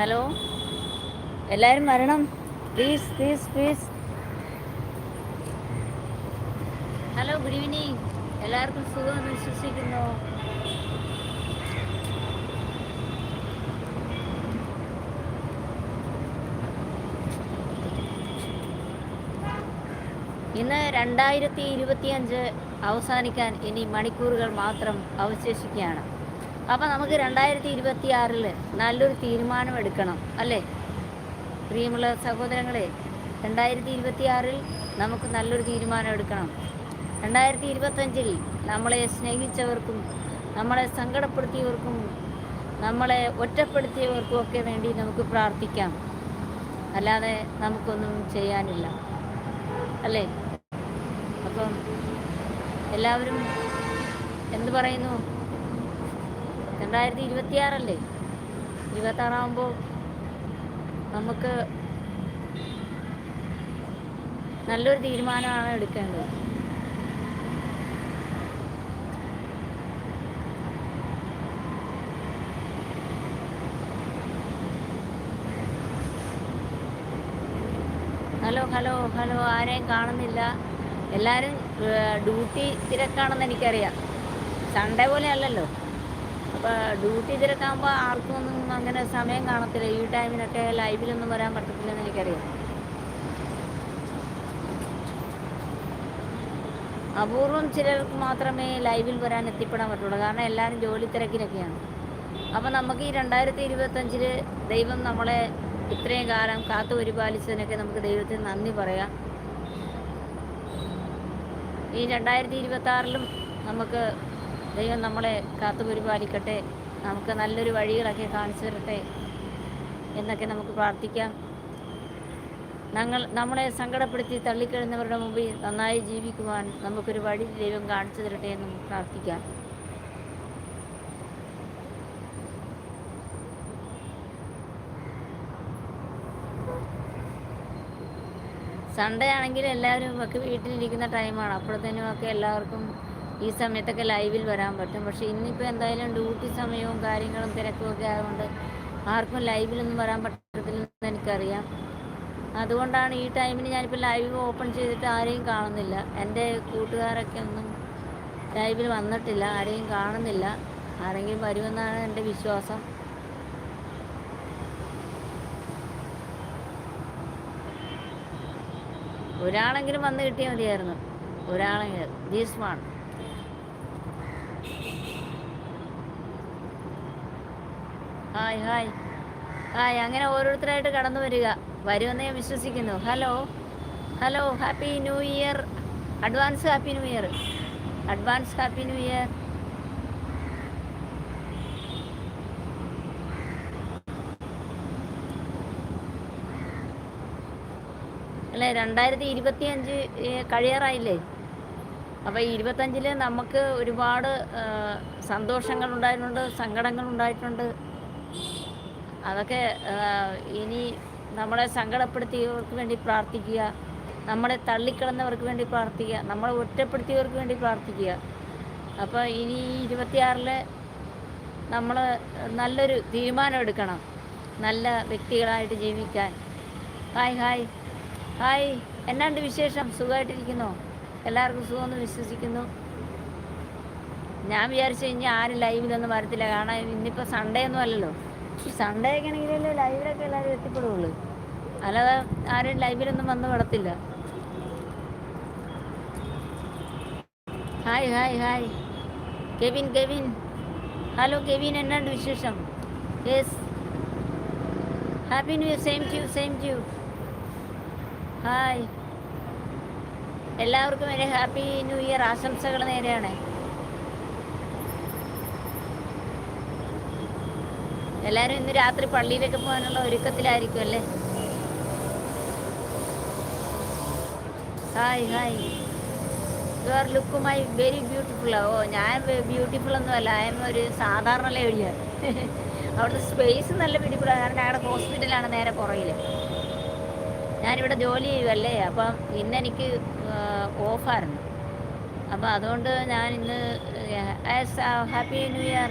Hello? എല്ലാവരും വരണം. Please please please hello good evening എല്ലാവർക്കും സുഖമെന്ന് വിശ്വസിക്കുന്നു. ഇന്ന് രണ്ടായിരത്തി ഇരുപത്തിയഞ്ച് അവസാനിക്കാൻ ഇനി മണിക്കൂറുകൾ മാത്രം അവശേഷിക്കുകയാണ്. അപ്പം നമുക്ക് രണ്ടായിരത്തി ഇരുപത്തി ആറിൽ നല്ലൊരു തീരുമാനം എടുക്കണം അല്ലേ? പ്രിയമുള്ള സഹോദരങ്ങളെ രണ്ടായിരത്തി ഇരുപത്തി ആറിൽ നമുക്ക് നല്ലൊരു തീരുമാനം എടുക്കണം രണ്ടായിരത്തി ഇരുപത്തഞ്ചിൽ നമ്മളെ സ്നേഹിച്ചവർക്കും നമ്മളെ സങ്കടപ്പെടുത്തിയവർക്കും നമ്മളെ ഒറ്റപ്പെടുത്തിയവർക്കും ഒക്കെ വേണ്ടി നമുക്ക് പ്രാർത്ഥിക്കാം. അല്ലാതെ നമുക്കൊന്നും ചെയ്യാനില്ല അല്ലേ? അപ്പം എല്ലാവരും എന്തു പറയുന്നു? രണ്ടായിരത്തി ഇരുപത്തിയാറല്ലേ ഇരുപത്താറാകുമ്പോൾ നമുക്ക് നല്ലൊരു തീരുമാനമാണ് എടുക്കേണ്ടത്. ഹലോ ഹലോ ഹലോ ആരെയും കാണുന്നില്ല. എല്ലാവരും ഡ്യൂട്ടി തിരക്കാണെന്ന് എനിക്കറിയാം. സൺഡേ പോലെ അല്ലല്ലോ. അപ്പോൾ ഡ്യൂട്ടി തിരക്കാകുമ്പോൾ ആർക്കും ഒന്നും അങ്ങനെ സമയം കാണത്തില്ല. ഈ ടൈമിനൊക്കെ ലൈവിലൊന്നും വരാൻ പറ്റത്തില്ലെന്ന് എനിക്കറിയാം. അപൂർവം ചിലർക്ക് മാത്രമേ ലൈവിൽ വരാൻ എത്തിപ്പെടാൻ പറ്റുള്ളൂ. കാരണം എല്ലാവരും ജോലി തിരക്കിലൊക്കെയാണ് അപ്പം നമുക്ക് ഈ രണ്ടായിരത്തി ഇരുപത്തഞ്ചിൽ ദൈവം നമ്മളെ ഇത്രയും കാലം കാത്തു പരിപാലിച്ചതിനൊക്കെ നമുക്ക് ദൈവത്തിന് നന്ദി പറയാം. ഈ രണ്ടായിരത്തി ഇരുപത്തി ആറിലും നമുക്ക് ദൈവം നമ്മളെ കാത്തു പരിപാലിക്കട്ടെ. നമുക്ക് നല്ലൊരു വഴികളൊക്കെ കാണിച്ചു തരട്ടെ എന്നൊക്കെ നമുക്ക് പ്രാർത്ഥിക്കാം. ഞങ്ങൾ നമ്മളെ സങ്കടപ്പെടുത്തി തള്ളിക്കഴിഞ്ഞവരുടെ മുമ്പിൽ നന്നായി ജീവിക്കുവാൻ നമുക്കൊരു വഴി ദൈവം കാണിച്ചു തരട്ടെ എന്ന് പ്രാർത്ഥിക്കാം. സൺഡേ ആണെങ്കിൽ എല്ലാവരും ഒക്കെ വീട്ടിലിരിക്കുന്ന ടൈമാണ് അപ്പോഴത്തേനും ഒക്കെ എല്ലാവർക്കും ഈ സമയത്തൊക്കെ ലൈവിൽ വരാൻ പറ്റും. പക്ഷേ ഇന്നിപ്പോൾ എന്തായാലും ഡ്യൂട്ടി സമയവും കാര്യങ്ങളും തിരക്കും ഒക്കെ ആയതുകൊണ്ട് ആർക്കും ലൈവിലൊന്നും വരാൻ പറ്റത്തില്ലെന്ന് എനിക്കറിയാം. അതുകൊണ്ടാണ് ഈ ടൈമിന് ഞാനിപ്പോൾ ലൈവ് ഓപ്പൺ ചെയ്തിട്ട് ആരെയും കാണുന്നില്ല. എന്റെ കൂട്ടുകാരൊക്കെ ഒന്നും ലൈവിൽ വന്നിട്ടില്ല ആരെയും കാണുന്നില്ല. ആരെങ്കിലും വരുമെന്നാണ് എന്റെ വിശ്വാസം. ഒരാളെങ്കിലും വന്ന് കിട്ടിയാൽ മതിയായിരുന്നു. ഒരാളെങ്കിലും. These one hi hi. Hi അങ്ങനെ ഓരോരുത്തരായിട്ട് കടന്നു വരിക. വരുമെന്ന് ഞാൻ വിശ്വസിക്കുന്നു. Hello. Hello happy new year. Advance happy new year. Advance happy new year. അല്ലെ രണ്ടായിരത്തി ഇരുപത്തി അഞ്ച് കഴിയാറായില്ലേ അപ്പോൾ ഇരുപത്തഞ്ചിൽ നമുക്ക് ഒരുപാട് സന്തോഷങ്ങൾ ഉണ്ടായിട്ടുണ്ട് സങ്കടങ്ങൾ ഉണ്ടായിട്ടുണ്ട്. അതൊക്കെ ഇനി നമ്മളെ സങ്കടപ്പെടുത്തിയവർക്ക് വേണ്ടി പ്രാർത്ഥിക്കുക നമ്മളെ തള്ളിക്കിടന്നവർക്ക് വേണ്ടി പ്രാർത്ഥിക്കുക നമ്മളെ ഒറ്റപ്പെടുത്തിയവർക്ക് വേണ്ടി പ്രാർത്ഥിക്കുക. അപ്പോൾ ഇനി ഇരുപത്തിയാറിൽ നമ്മൾ നല്ലൊരു തീരുമാനം എടുക്കണം. നല്ല വ്യക്തികളായിട്ട് ജീവിക്കാൻ. Hi hi. ഹായ് എന്നാണ്ട് വിശേഷം? സുഖമായിട്ടിരിക്കുന്നോ? എല്ലാവർക്കും സുഖമെന്ന് വിശ്വസിക്കുന്നു. ഞാൻ വിചാരിച്ചു കഴിഞ്ഞാൽ ആരും ലൈവിലൊന്നും വരത്തില്ല. കാരണം ഇന്നിപ്പോൾ സൺഡേ ഒന്നും അല്ലല്ലോ. സൺഡേ ഒക്കെ ആണെങ്കിലല്ലേ ലൈവിലൊക്കെ എല്ലാവരും എത്തിപ്പെടുള്ളൂ അല്ലാതെ ആരും ലൈവിലൊന്നും വന്ന് വിടത്തില്ല hi hi hi Kevin Kevin hello Kevin എന്നാണ്ട് വിശേഷം? Yes happy new same to same to hi എല്ലാവർക്കും ഒരു ഹാപ്പി ന്യൂ ഇയർ ആശംസകൾ നേരെയാണ്. എല്ലാവരും ഇന്ന് രാത്രി പള്ളിയിലേക്ക് പോകാനുള്ള ഒരുക്കത്തിലായിരിക്കും അല്ലേ? Hi hi. You are look my very beautiful oh ഞാൻ ബ്യൂട്ടിഫുൾ ഒന്നും അല്ല ഐ എം ഒരു സാധാരണ ലേഡിയ അവിടുത്തെ സ്പേസ് നല്ല ബ്യൂട്ടിഫുള്ളാണ് കാരണം ഞങ്ങളുടെ ഹോസ്പിറ്റലാണ് നേരെ പുറകിൽ ഞാനിവിടെ ജോലി ചെയ്യുമല്ലേ അപ്പം ഇന്ന് എനിക്ക് ഓഫായിരുന്നു അപ്പം അതുകൊണ്ട് ഞാൻ ഇന്ന് happy new year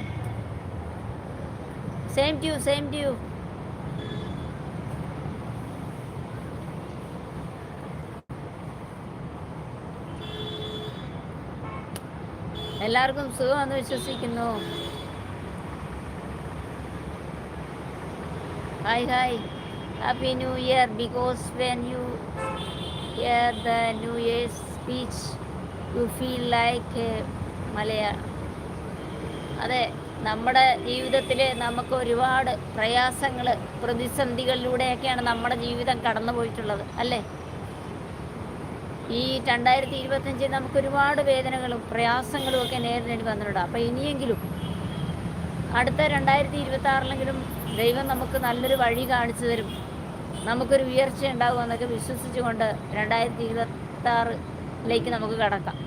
Same to you, same to you. എല്ലാവർക്കും സുഖമെന്ന് വിശ്വസിക്കുന്നു hi hi happy new year because when you year the new year speech you feel like Malayalam അതെ നമ്മുടെ ജീവിതത്തിൽ നമുക്ക് ഒരുപാട് പ്രയാസങ്ങൾ പ്രതിസന്ധികളിലൂടെയൊക്കെയാണ് നമ്മുടെ ജീവിതം കടന്നു പോയിട്ടുള്ളത് അല്ലേ? ഈ രണ്ടായിരത്തി ഇരുപത്തഞ്ചിൽ നമുക്ക് ഒരുപാട് വേദനകളും പ്രയാസങ്ങളും ഒക്കെ നേരിടേണ്ടി വന്നിട്ടുണ്ട്. അപ്പോൾ ഇനിയെങ്കിലും അടുത്ത രണ്ടായിരത്തി ഇരുപത്തി ആറിലെങ്കിലും ദൈവം നമുക്ക് നല്ലൊരു വഴി കാണിച്ചു തരും. നമുക്കൊരു ഉയർച്ച ഉണ്ടാകുമെന്നൊക്കെ വിശ്വസിച്ചുകൊണ്ട് രണ്ടായിരത്തി ഇരുപത്തി ആറിലേക്ക് നമുക്ക് കടക്കാം.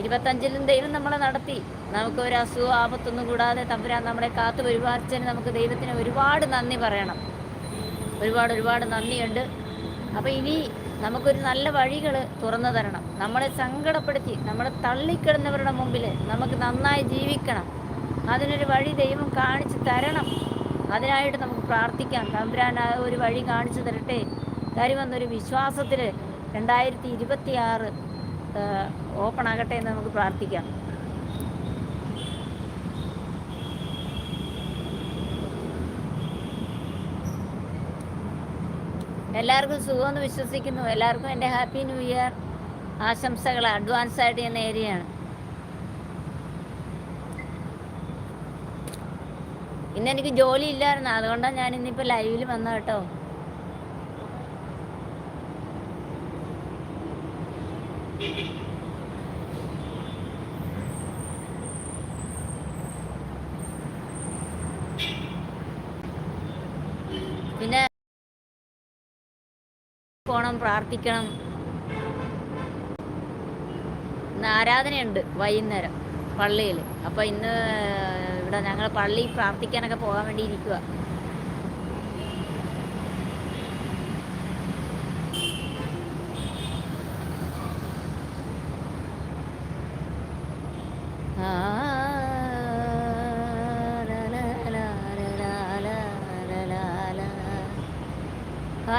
ഇരുപത്തഞ്ചിലും ദൈവം നമ്മളെ നടത്തി. നമുക്ക് ഒരു അസുഖം ആപത്തൊന്നും കൂടാതെ തമ്പുരാൻ നമ്മളെ കാത്തു പരിപാലിച്ചതിന് നമുക്ക് ദൈവത്തിന് ഒരുപാട് നന്ദി പറയണം. ഒരുപാട് ഒരുപാട് നന്ദിയുണ്ട്. അപ്പോൾ ഇനി നമുക്കൊരു നല്ല വഴികൾ തുറന്നു തരണം. നമ്മളെ സങ്കടപ്പെടുത്തി നമ്മളെ തള്ളിക്കിടന്നവരുടെ മുമ്പിൽ നമുക്ക് നന്നായി ജീവിക്കണം. അതിനൊരു വഴി ദൈവം കാണിച്ചു തരണം. അതിനായിട്ട് നമുക്ക് പ്രാർത്ഥിക്കാം. തമ്പുരാൻ ഒരു വഴി കാണിച്ചു തരട്ടെ. തരുമെന്നൊരു വിശ്വാസത്തിൽ രണ്ടായിരത്തി ഇരുപത്തി ആറ് ഓപ്പൺ ആകട്ടെ എന്ന് നമുക്ക് പ്രാർത്ഥിക്കാം. എല്ലാവർക്കും സുഖമെന്ന് വിശ്വസിക്കുന്നു. എല്ലാവർക്കും എന്റെ ഹാപ്പി ന്യൂ ഇയർ ആശംസകൾ അഡ്വാൻസ് ആയിട്ട് ഞാൻ നേരെയാണ് ഇന്ന് എനിക്ക് ജോലി ഇല്ലായിരുന്നു. അതുകൊണ്ടാണ് ഞാൻ ഇന്നിപ്പോൾ ലൈവിൽ വന്നത് കേട്ടോ. പിന്നെ പോണം പ്രാർത്ഥിക്കണം. ഇന്ന് ആരാധനയുണ്ട് വൈകുന്നേരം പള്ളിയിൽ. അപ്പോൾ ഇന്ന് ഇവിടെ ഞങ്ങൾ പള്ളി പ്രാർത്ഥിക്കാനൊക്കെ പോകാൻ വേണ്ടി ഇരിക്കുക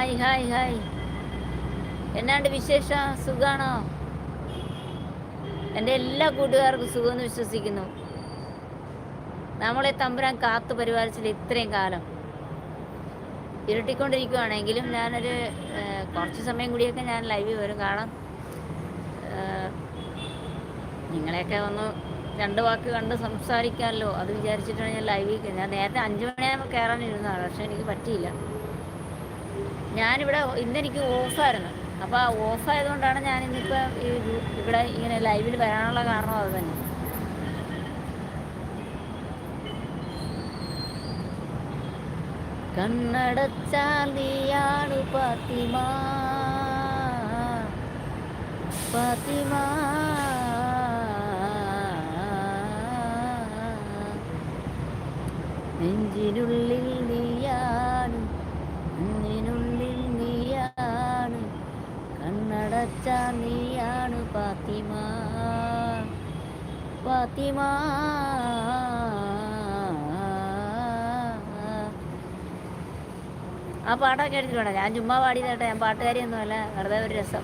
ഹായ് ഹായ് ഹായ്. എന്നാണ്ട് വിശേഷം? സുഖാണോ? എന്റെ എല്ലാ കൂട്ടുകാർക്കും സുഖമെന്ന് വിശ്വസിക്കുന്നു. നമ്മളെ തമ്പുരാൻ കാത്തു പരിപാലിച്ചില്ല ഇത്രയും കാലം. ഇരുട്ടിക്കൊണ്ടിരിക്കുവാണെങ്കിലും ഞാനൊരു കുറച്ച് സമയം കൂടിയൊക്കെ ഞാൻ ലൈവിൽ വരും. ഏഹ്, നിങ്ങളെയൊക്കെ ഒന്ന് രണ്ട് വാക്ക് കണ്ട് സംസാരിക്കാമല്ലോ. അത് വിചാരിച്ചിട്ടാണ് ഞാൻ ലൈവിൽ ഞാൻ നേരത്തെ അഞ്ച് മണിയാകുമ്പോൾ കയറാനിരുന്നതാണ്. പക്ഷെ എനിക്ക് പറ്റിയില്ല. ഞാനിവിടെ ഇന്നെനിക്ക് ഓഫായിരുന്നു. അപ്പോൾ ആ ഓഫായതുകൊണ്ടാണ് ഞാൻ ഇന്നിപ്പോൾ ഈ ഇവിടെ ഇങ്ങനെ ലൈവിൽ വരാനുള്ള കാരണം അത് തന്നെ. കണ്ണടച്ചാൽ നീയാണ് പാത്തിമ പാത്തിമ നെഞ്ചിനുള്ളിൽ നീയാണ് നെഞ്ചിനുള്ളിൽ നീയാണ് കണ്ണടച്ച നീയാണ് പാത്തിമ പാത്തിമ ആ പാട്ടൊക്കെ എടുത്തിട്ടുണ്ട് ഞാൻ ചുമ്മാ പാടിയതാട്ടെ ഞാൻ പാട്ടുകാരിയൊന്നുമല്ല. വെറുതെ ഒരു രസം.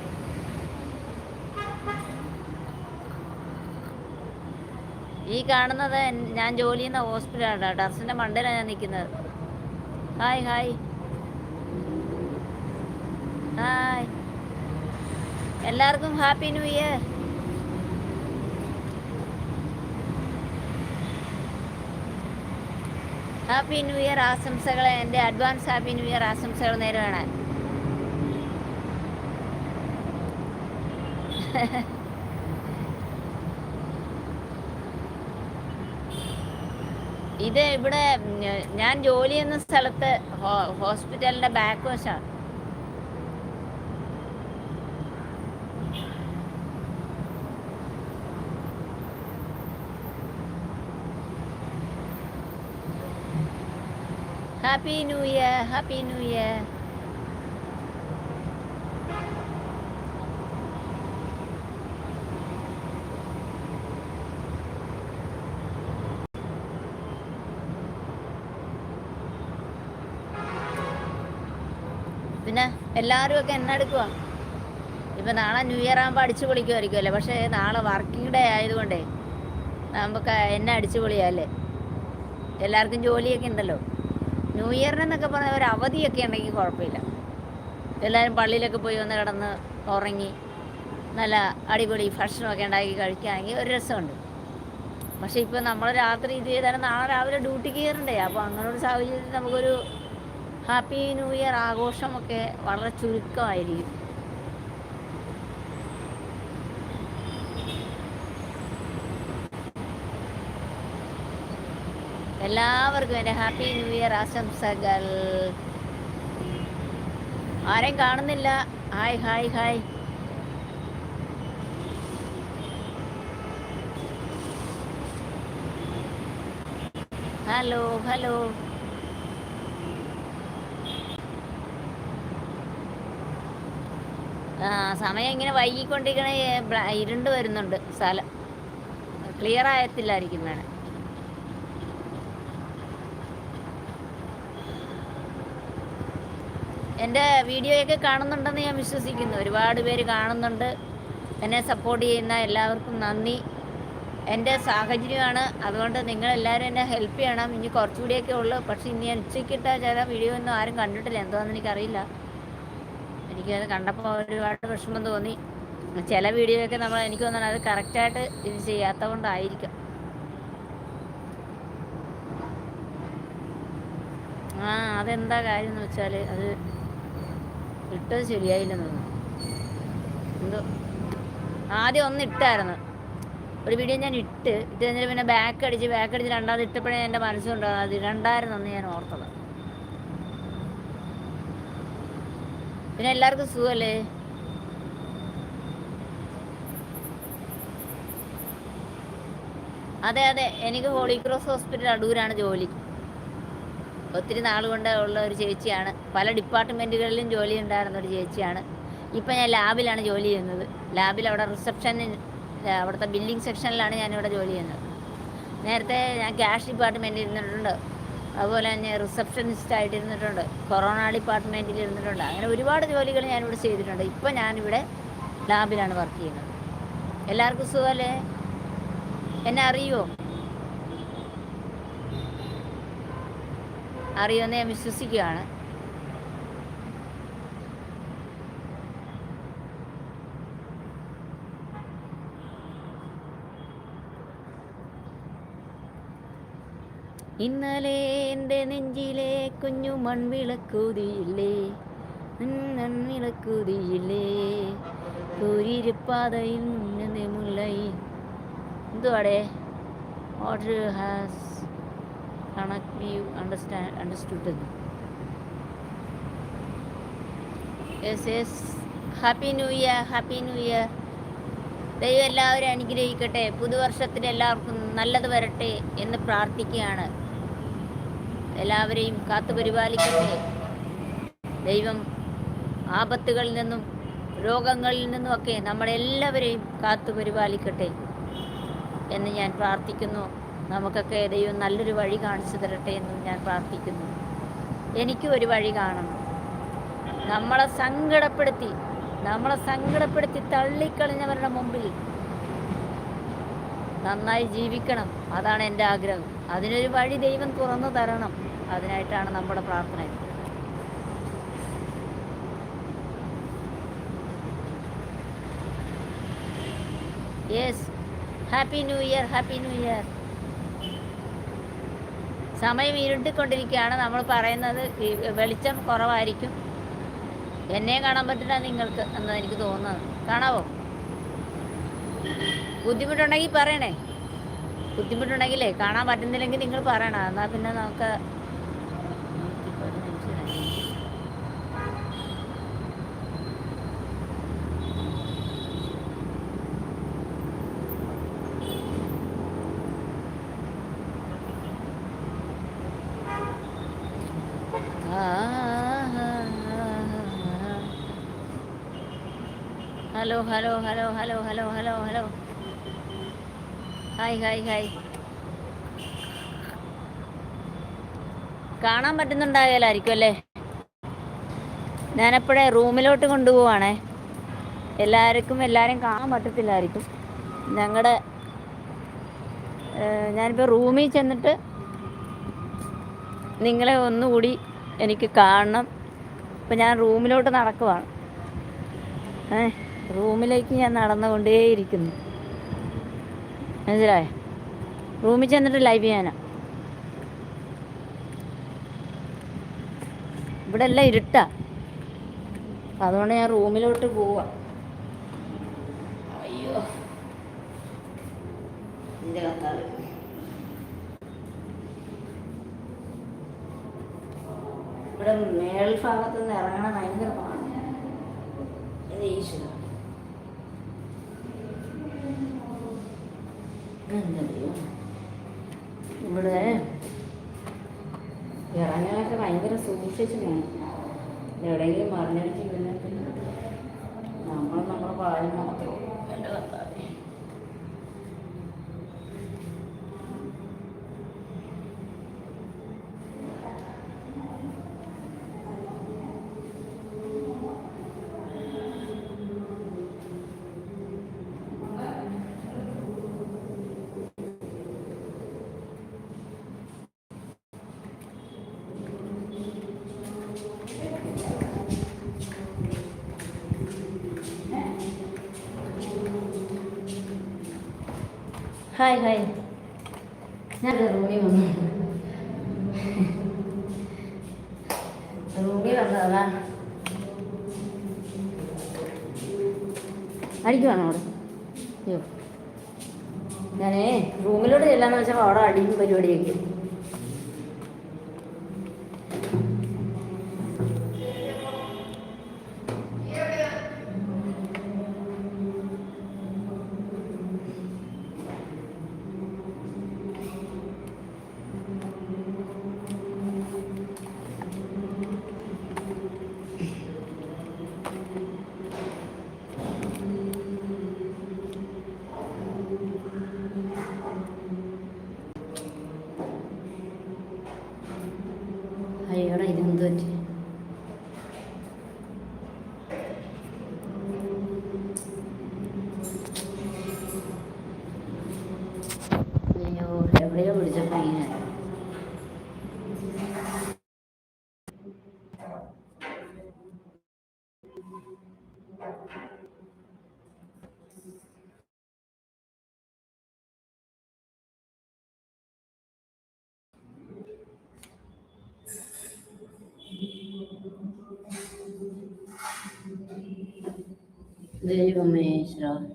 ഈ കാണുന്നത് ഞാൻ ജോലി ചെയ്യുന്ന ഹോസ്പിറ്റലാണ് ടർസിന്റെ മണ്ടയിലാണ് ഞാൻ നിൽക്കുന്നത്. Hi hi. ഹായ് എല്ലാവർക്കും happy new year happy new year ആശംസകൾ എന്റെ അഡ്വാൻസ് ഹാപ്പി ന്യൂ ഇയർ ആശംസകൾ നേരുവാണ് ഇത് ഇവിടെ ഞാൻ ജോലി ചെയ്യുന്ന സ്ഥലത്ത് ഹോസ്പിറ്റലിന്റെ ബാക്ക് വശമാണ് happy new year happy new year പിന്നെ എല്ലാവരും ഒക്കെ എന്നെടുക്കുക ഇപ്പൊ നാളെ ന്യൂ ഇയർ ആകുമ്പോൾ അടിച്ചു പൊളിക്കുമായിരിക്കുമല്ലേ പക്ഷേ നാളെ വർക്കിംഗ് ഡേ ആയതുകൊണ്ടേ നമുക്ക് എന്നെ അടിച്ചു പൊളിയാല്ലേ എല്ലാവർക്കും ജോലിയൊക്കെ ഉണ്ടല്ലോ? ന്യൂ ഇയറിനെന്നൊക്കെ പറഞ്ഞ ഒരു അവധിയൊക്കെ ഉണ്ടെങ്കിൽ കുഴപ്പമില്ല എല്ലാവരും പള്ളിയിലൊക്കെ പോയി വന്ന് കിടന്ന് ഉറങ്ങി നല്ല അടിപൊളി ഭക്ഷണമൊക്കെ ഉണ്ടാക്കി കഴിക്കുകയാണെങ്കിൽ ഒരു രസമുണ്ട്. പക്ഷേ ഇപ്പോൾ നമ്മൾ രാത്രി ഇത് ചെയ്താലും നാളെ രാവിലെ ഡ്യൂട്ടിക്ക് കയറണ്ടേ അപ്പോൾ അങ്ങനെ സാഹചര്യത്തിൽ നമുക്കൊരു ഹാപ്പി ന്യൂ ഇയർ ആഘോഷമൊക്കെ വളരെ ചുരുക്കമായിരിക്കും. എല്ലാവർക്കും എന്റെ ഹാപ്പി ന്യൂ ഇയർ ആശംസകൾ. ആരെയും കാണുന്നില്ല. Hi hi hi. Hello hello. ആ സമയം ഇങ്ങനെ വൈകിക്കൊണ്ടിരിക്കണ ഇരുണ്ട് വരുന്നുണ്ട് സ്ഥലം. ക്ലിയർ ആയത്തില്ലായിരിക്കും വേണം. എന്റെ വീഡിയോയൊക്കെ കാണുന്നുണ്ടെന്ന് ഞാൻ വിശ്വസിക്കുന്നു. ഒരുപാട് പേര് കാണുന്നുണ്ട്. എന്നെ സപ്പോർട്ട് ചെയ്യുന്ന എല്ലാവർക്കും നന്ദി. എന്റെ സാഹചര്യമാണ്. അതുകൊണ്ട് നിങ്ങളെല്ലാവരും എന്നെ ഹെൽപ്പ് ചെയ്യണം. ഇനി കുറച്ചുകൂടിയൊക്കെ ഉള്ളു. പക്ഷേ ഇനി ഞാൻ ഉച്ചയ്ക്കിട്ട ചില വീഡിയോ ഒന്നും ആരും കണ്ടിട്ടില്ല. എന്താണെന്ന് എനിക്കറിയില്ല. എനിക്കത് കണ്ടപ്പോൾ ഒരുപാട് വിഷമം തോന്നി. ചില വീഡിയോയൊക്കെ നമ്മൾ എനിക്ക് തോന്നുന്നത് അത് കറക്റ്റായിട്ട് ഇത് ചെയ്യാത്ത കൊണ്ടായിരിക്കും ആ അതെന്താ കാര്യം എന്ന് വെച്ചാൽ അത് ഇട്ടത് ശരിയായില്ലെന്ന് തോന്നുന്നു. എന്തോ? ആദ്യം ഒന്ന് ഇട്ടായിരുന്നു. ഒരു വീഡിയോ ഞാൻ ഇട്ട് ഇട്ട് കഴിഞ്ഞിട്ട് പിന്നെ ബാക്ക് അടിച്ച് ബാക്ക് അടിച്ച് രണ്ടാമത് ഇട്ടപ്പോഴേ എന്റെ മനസ്സുണ്ടാകും അത് ഇടണ്ടായിരുന്നെന്ന് ഞാൻ ഓർത്തത്. പിന്നെ എല്ലാവർക്കും സുഖമല്ലേ അതെ അതെ. എനിക്ക് ഹോളി ക്രോസ് ഹോസ്പിറ്റൽ അടൂരാണ് ജോലി. ഒത്തിരി നാൾ കൊണ്ട് ഉള്ള ഒരു ചേച്ചിയാണ്. പല ഡിപ്പാർട്ട്മെന്റുകളിലും ജോലി ഉണ്ടായിരുന്ന ഒരു ചേച്ചിയാണ്. ഇപ്പം ഞാൻ ലാബിലാണ് ജോലി ചെയ്യുന്നത്. ലാബിൽ അവിടെ റിസപ്ഷനിൽ അവിടുത്തെ ബില്ലിംഗ് സെക്ഷനിലാണ് ഞാനിവിടെ ജോലി ചെയ്യുന്നത്. നേരത്തെ ഞാൻ ക്യാഷ് ഡിപ്പാർട്ട്മെന്റിൽ ഇരുന്നിട്ടുണ്ട്. അതുപോലെ തന്നെ റിസപ്ഷനിസ്റ്റ് ആയിട്ട് ഇരുന്നിട്ടുണ്ട്. കൊറോണ ഡിപ്പാർട്ട്മെന്റിൽ ഇരുന്നിട്ടുണ്ട്. അങ്ങനെ ഒരുപാട് ജോലികൾ ഞാനിവിടെ ചെയ്തിട്ടുണ്ട്. ഇപ്പം ഞാനിവിടെ ലാബിലാണ് വർക്ക് ചെയ്യുന്നത്. എല്ലാവർക്കും സുഖമല്ലേ? എന്നെ അറിയുമോ അറിയുമെന്ന് ഞാൻ വിശ്വസിക്കുകയാണ്. ഇന്നലെ എന്റെ നെഞ്ചിലെ കുഞ്ഞു മൺവിളക്കൂതിയില്ലേ? മൺവിളക്കൂതിയില്ലേ കൂരിപ്പാതയിൽ മുന്നേ മുല്ലൈ. എന്തുവാടേ? Water has connect you understand understood yes yes happy new year happy new year ദൈവം എല്ലാവരും അനുഗ്രഹിക്കട്ടെ. പുതുവർഷത്തിൽ എല്ലാവർക്കും നല്ലത് വരട്ടെ എന്ന് പ്രാർത്ഥിക്കുകയാണ്. എല്ലാവരെയും കാത്തുപരിപാലിക്കട്ടെ ദൈവം ആപത്തുകളിൽ നിന്നും രോഗങ്ങളിൽ നിന്നുമൊക്കെ നമ്മളെല്ലാവരെയും കാത്തുപരിപാലിക്കട്ടെ എന്ന് ഞാൻ പ്രാർത്ഥിക്കുന്നു. നമുക്കൊക്കെ ദൈവം നല്ലൊരു വഴി കാണിച്ചു തരട്ടെ എന്നും ഞാൻ പ്രാർത്ഥിക്കുന്നു. എനിക്കും ഒരു വഴി കാണണം. നമ്മളെ സങ്കടപ്പെടുത്തി നമ്മളെ സങ്കടപ്പെടുത്തി തള്ളിക്കളഞ്ഞവരുടെ മുമ്പിൽ നന്നായി ജീവിക്കണം. അതാണ് എന്റെ ആഗ്രഹം. അതിനൊരു വഴി ദൈവം തുറന്നു തരണം. അതിനായിട്ടാണ് നമ്മുടെ പ്രാർത്ഥന. Yes happy new year happy new year സമയം ഇരുട്ടിക്കൊണ്ടിരിക്കുകയാണ്. നമ്മൾ പറയുന്നത് വെളിച്ചം കുറവായിരിക്കും. എന്നെ കാണാൻ പറ്റില്ല നിങ്ങൾക്ക് എന്നാണ് എനിക്ക് തോന്നുന്നത്. കാണാവോ? ബുദ്ധിമുട്ടുണ്ടെങ്കിൽ പറയണേ. ബുദ്ധിമുട്ടുണ്ടെങ്കിലേ കാണാൻ പറ്റുന്നില്ലെങ്കിൽ നിങ്ങൾ പറയണം. എന്നാൽ പിന്നെ നമുക്ക് hello hello hello hello hello hello hello. Hi hi hi. കാണാൻ പറ്റുന്നുണ്ടായാലായിരിക്കും അല്ലേ? ഞാനപ്പോഴേ റൂമിലോട്ട് കൊണ്ടുപോവാണേ. എല്ലാവർക്കും എല്ലാവരും കാണാൻ പറ്റത്തില്ലായിരിക്കും. ഞങ്ങളുടെ ഞാനിപ്പോൾ റൂമിൽ ചെന്നിട്ട് നിങ്ങളെ ഒന്നുകൂടി എനിക്ക് കാണണം. ഇപ്പം ഞാൻ റൂമിലോട്ട് നടക്കുവാണ്. ഏ റൂമിലേക്ക് ഞാൻ നടന്നുകൊണ്ടേയിരിക്കുന്നു. മനസ്സിലായോ? റൂമിൽ ചെന്നിട്ട് ലൈവ് ചെയ്യാനാ. ഇവിടെ എല്ലാം ഇരുട്ടാ. അതുകൊണ്ട് ഞാൻ റൂമിലോട്ട് പോവാ. അയ്യോ. എന്റെ കത്താവ് ഇവിടെ മേൽഭാഗത്ത് നിന്ന് ഇറങ്ങണം ഭയങ്കര പാടാണ് ഈശ്വര. എന്തറിയോ ഇവിടെ ഇറങ്ങാനൊക്കെ ഭയങ്കര സൂക്ഷിച്ച് വേണം എവിടെയെങ്കിലും മറിഞ്ഞടിച്ച് വീണിട്ട് നമ്മൾ നമ്മുടെ പാൽ മാത്രം എന്റെ കർത്താവേ ഹായ് ഹായ്. ഞാൻ റൂമിൽ വന്നു. റൂമിൽ വന്നതാ. അടിക്കുവാണോ അവിടെ. അയ്യോ. ഞാനേ റൂമിലോട്ട് ചെല്ലാന്ന് വെച്ചാൽ അവിടെ അടിയും പരിപാടിയൊക്കെ. ദൈവമേ ഈശ്വരാ. ഓ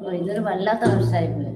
ഇതൊരു വല്ലാത്ത വർഷമായി പോയി